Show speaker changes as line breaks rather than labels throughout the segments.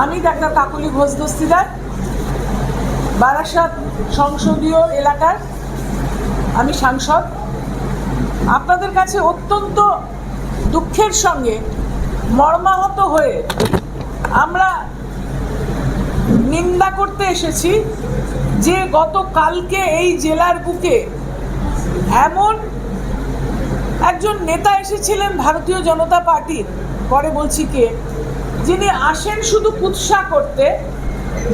আমি ডাক্তার কাকলি ঘোষ দস্তিদার, বারাসাত সংসদীয় এলাকার আমি সাংসদ। আপনাদের কাছে অত্যন্ত দুঃখের সঙ্গে মর্মাহত হয়ে আমরা নিন্দা করতে এসেছি যে গতকালকে এই জেলার বুকে এমন একজন নেতা এসেছিলেন ভারতীয় জনতা পার্টির, পরে বলছি কে? যিনি আসেন শুধু কুৎসা করতে,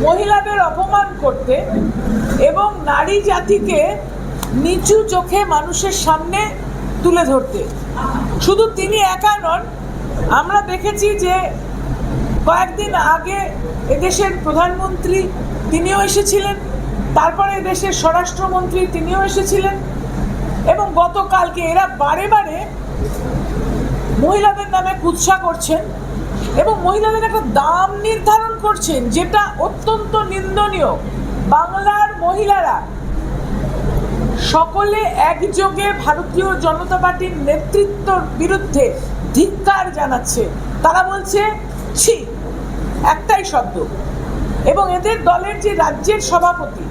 মহিলাদের অপমান করতে এবং নারী জাতিকে নিচু চোখে মানুষের সামনে তুলে ধরতে। শুধু তিনি একা নন, আমরা দেখেছি যে কয়েকদিন আগে এদেশের প্রধানমন্ত্রী তিনিও এসেছিলেন, তারপরে এদেশের স্বরাষ্ট্রমন্ত্রী তিনিও এসেছিলেন এবং গতকালকে এরা বারে বারে মহিলাদের নামে কুৎসা করছেন। এবং মহিলাদের একটা দাম নির্ধারণ করছেন, যেটা অত্যন্ত নিন্দনীয়। বাংলার মহিলারা সকলে একযোগে ভারতীয় জনতা পার্টির নেতৃত্বর বিরুদ্ধে ধিক্কার জানাচ্ছে। তারা বলছে, ছি, একটাই শব্দ। এবং এদের দলের যে রাজ্যের সভাপতি,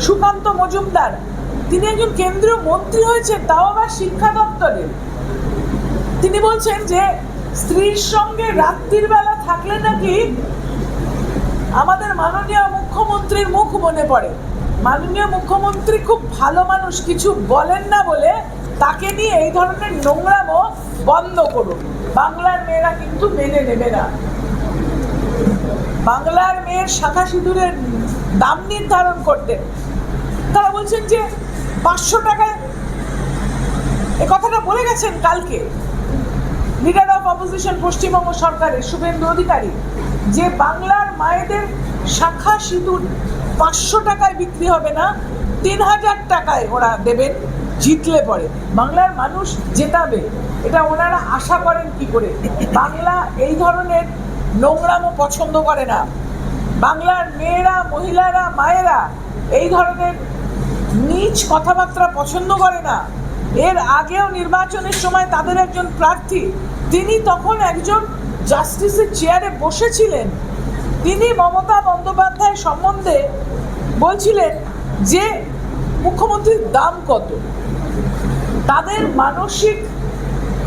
সুকান্ত মজুমদার, তিনি একজন কেন্দ্রীয় মন্ত্রী হয়েছেন, তাও আবার শিক্ষা দপ্তরের তিনি বলছেন যে স্ত্রীর সঙ্গে রাত্রির বেলা থাকলে নাকি আমাদের মাননীয় মুখ্যমন্ত্রীর মুখ মনে পড়ে। মাননীয় মুখ্যমন্ত্রী খুব ভালো মানুষ, কিছু বলেন না বলে তাকে নিয়ে এই ধরনের নোংরামো বন্ধ করুন। বাংলার মেয়েরা কিন্তু মেনে নেবে না। বাংলার মেয়ের শাখা সিঁদুরের দাম নির্ধারণ করতে। তারা বলছেন যে পাঁচশো টাকায় এ কথাটা বলে গেছেন কালকে। লিডার অফ অপোজিশন পশ্চিমবঙ্গ সরকারের শুভেন্দু অধিকারী, যে বাংলার মায়েদের শাখা সিঁদুর পাঁচশো টাকায় বিক্রি হবে না, তিন হাজার টাকায় ওরা দেবেন, জিতলে পরে। বাংলার মানুষ জেতাবে, এটা ওনারা আশা করেন কি করে? বাংলা এই ধরনের নোংরামও পছন্দ করে না। বাংলার মেয়েরা, মহিলারা, মায়েরা এই ধরনের নিচ কথাবার্তা পছন্দ করে না। এর আগেও নির্বাচনের সময় তাদের একজন প্রার্থী, তিনি তখন একজন জাস্টিসের চেয়ারে বসেছিলেন। তিনি মমতা বন্দ্যোপাধ্যায় সম্বন্ধে বলছিলেন যে, মুখ্যমন্ত্রীর দাম কত? তাদের মানসিক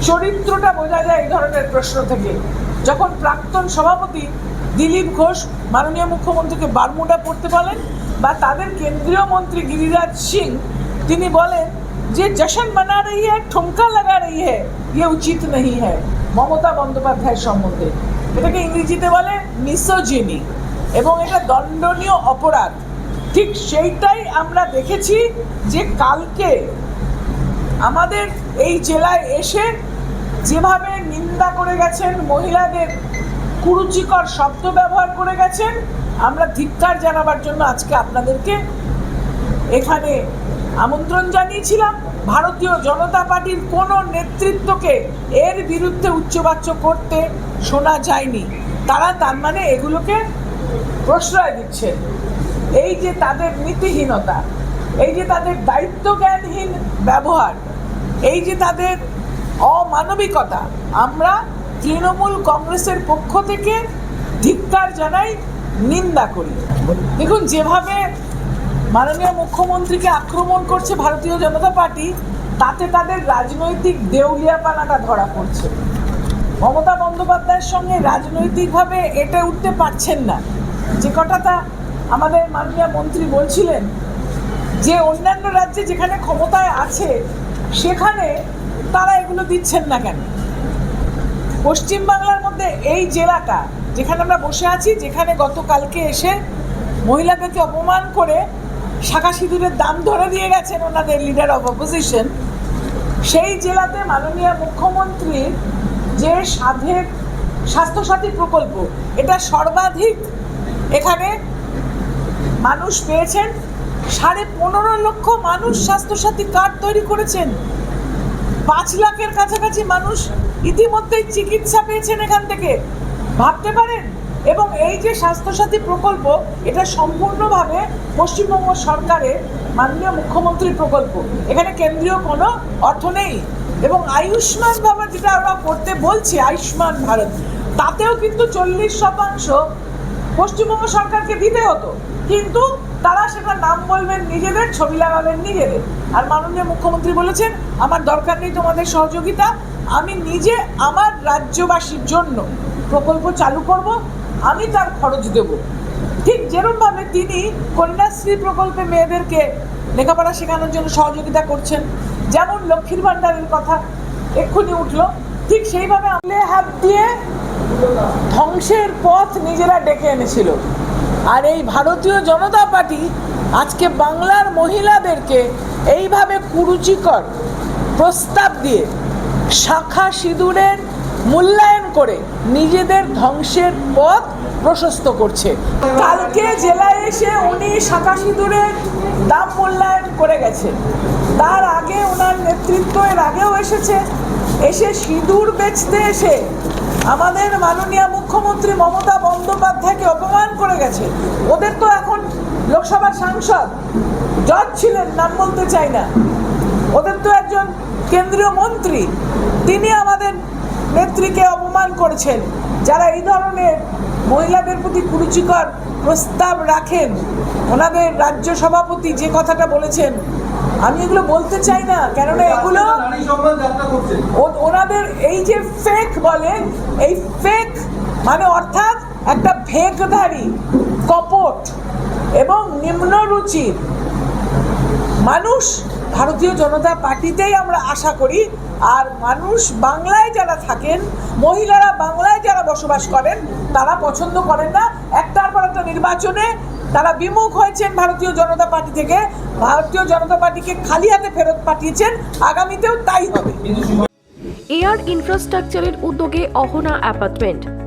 চরিত্রটা বোঝা যায় এই ধরনের প্রশ্ন থেকে। যখন প্রাক্তন সভাপতি দিলীপ ঘোষ মাননীয় মুখ্যমন্ত্রীকে বারমুডা পড়তে বলেন বা তাদের কেন্দ্রীয় মন্ত্রী গিরিরাজ সিং, তিনি বলেন ये जश्न मना रही है, ठुमका लगा रही है, ये উচিত नहीं है। মমতা বন্দ্যোপাধ্যায়ের সম্বন্ধে। এটাকে ইংরেজিতে বলে মিসোজিনি এবং এটা দণ্ডনীয় অপরাধ। ঠিক সেইটাই আমরা দেখেছি যে কালকে আমাদের এই জেলায় এসে যেভাবে নিন্দা করে গেছেন, মহিলাদের কুরুচিকর শব্দ ব্যবহার করে গেছেন, আমরা ধিক্কার জানাবার জন্য আজকে আপনাদেরকে এখানে আমন্ত্রণ জানিয়েছিলাম, ভারতীয় জনতা পার্টির কোনো নেতৃত্বকে এর বিরুদ্ধে উচ্চবাচ্য করতে শোনা যায়নি। তারা তার মানে এগুলোকে প্রশ্রয় দিচ্ছেন এই যে তাদের নীতিহীনতা, এই যে তাদের দায়িত্বজ্ঞানহীন ব্যবহার, এই যে তাদের অমানবিকতা, আমরা তৃণমূল কংগ্রেসের পক্ষ থেকে ধিক্কার জানাই, নিন্দা করি। দেখুন, যেভাবে মাননীয় মুখ্যমন্ত্রীকে আক্রমণ করছে ভারতীয় জনতা পার্টি, তাতে তাদের রাজনৈতিক দেউলিয়াপানাটা ধরা পড়ছে। মমতা বন্দ্যোপাধ্যায়ের সঙ্গে রাজনৈতিকভাবে এটে উঠতে পারছেন না। যে কথাটা আমাদের মাননীয় মন্ত্রী বলছিলেন, যে অন্যান্য রাজ্যে যেখানে ক্ষমতায় আছে, সেখানে তারা এগুলো দিচ্ছেন না কেন? পশ্চিমবাংলার মধ্যে এই জেলাটা, যেখানে আমরা বসে আছি, যেখানে গতকালকে এসে মহিলাদেরকে অপমান করে শাখা সিঁদুরের দাম ধরে দিয়ে গেছেন ওনাদের লিডার অফ অপোজিশন সেই জেলাতে মাননীয় মুখ্যমন্ত্রী যে সাধের স্বাস্থ্যসাথী প্রকল্প, এটা সর্বাধিক এখানে মানুষ পেয়েছেন। সাড়ে পনেরো লক্ষ মানুষ স্বাস্থ্যসাথী কার্ড তৈরি করেছেন। পাঁচ লাখের কাছাকাছি মানুষ ইতিমধ্যেই চিকিৎসা পেয়েছেন এখান থেকে। ভাবতে পারেন? এবং এই যে স্বাস্থ্যসাথী প্রকল্প, এটা সম্পূর্ণভাবে পশ্চিমবঙ্গ সরকারের মাননীয় মুখ্যমন্ত্রীর প্রকল্প। এখানে কেন্দ্রীয় কোনো অর্থ নেই। এবং আয়ুষ্মান ভারত যেটা আমরা করতে বলছি, আয়ুষ্মান ভারত, তাতেও কিন্তু চল্লিশ শতাংশ পশ্চিমবঙ্গ সরকারকে দিতে হতো। কিন্তু তারা সেটা নাম বলবেন নিজেদের, ছবি লাগাবেন নিজেদের। আর মাননীয় মুখ্যমন্ত্রী বলেছেন, আমার দরকার নেই তোমাদের সহযোগিতা, আমি নিজে আমার রাজ্যবাসীর জন্য প্রকল্প চালু করব আমি তার খরচ দেব। ঠিক যেরমভাবে তিনি কন্যাশ্রী প্রকল্পে মেয়েদেরকে লেখাপড়া শেখানোর জন্য সহযোগিতা করছেন, যেমন লক্ষ্মীর ভাণ্ডারের কথা এক্ষুনি উঠল, ঠিক সেইভাবে আমলে হাত দিয়ে ধ্বংসের পথ নিজেরা ডেকে এনেছিল। আর এই ভারতীয় জনতা পার্টি আজকে বাংলার মহিলাদেরকে এইভাবে কুরুচিকর প্রস্তাব দিয়ে শাখা সিঁদুরের মূল্যায়ন করে নিজেদের ধ্বংসের পথ প্রশস্ত করছে। কালকে জেলায় এসে উনি শাখা সিঁদুরের দাম মূল্যায়ন করে গেছে। তার আগে ওনার নেতৃত্ব এর আগেও এসেছে। এসে সিঁদুর বেচতে এসে আমাদের মাননীয় মুখ্যমন্ত্রী মমতা বন্দ্যোপাধ্যায়কে অপমান করে গেছে। ওদের তো এখন লোকসভার সাংসদ। জজ ছিলেন, নাম বলতে চাই না। ওদের তো একজন কেন্দ্রীয় মন্ত্রী। তিনি আমাদের নেত্রীকে অপমান করেছেন। যারা এই ধরনের মহিলাদের প্রতি কুরুচিকর প্রস্তাব রাখেন ওনাদের রাজ্য সভাপতি যে কথাটা বলেছেন আমি এগুলো বলতে চাই না কেননা এগুলো ওনাদের এই যে ফেক বলেন এই ফেক মানে অর্থাৎ একটা ভেকধারী কপট এবং নিম্নরুচির মানুষ ভারতীয় জনতা পার্টিতেই আমরা আশা করি আর মানুষ বাংলায় যারা থাকেন, মহিলারা বাংলায় যারা বসবাস করেন, তারা পছন্দ করেন না। একটার পর একটা নির্বাচনে তারা বিমুখ হয়েছেন ভারতীয় জনতা পার্টি থেকে। ভারতীয় জনতা পার্টিকে খালি হাতে ফেরত পাঠিয়েছেন, আগামীতেও তাই হবে।
এয়ার ইনফ্রাস্ট্রাকচারের উদ্যোগে অহনা অ্যাপার্টমেন্ট।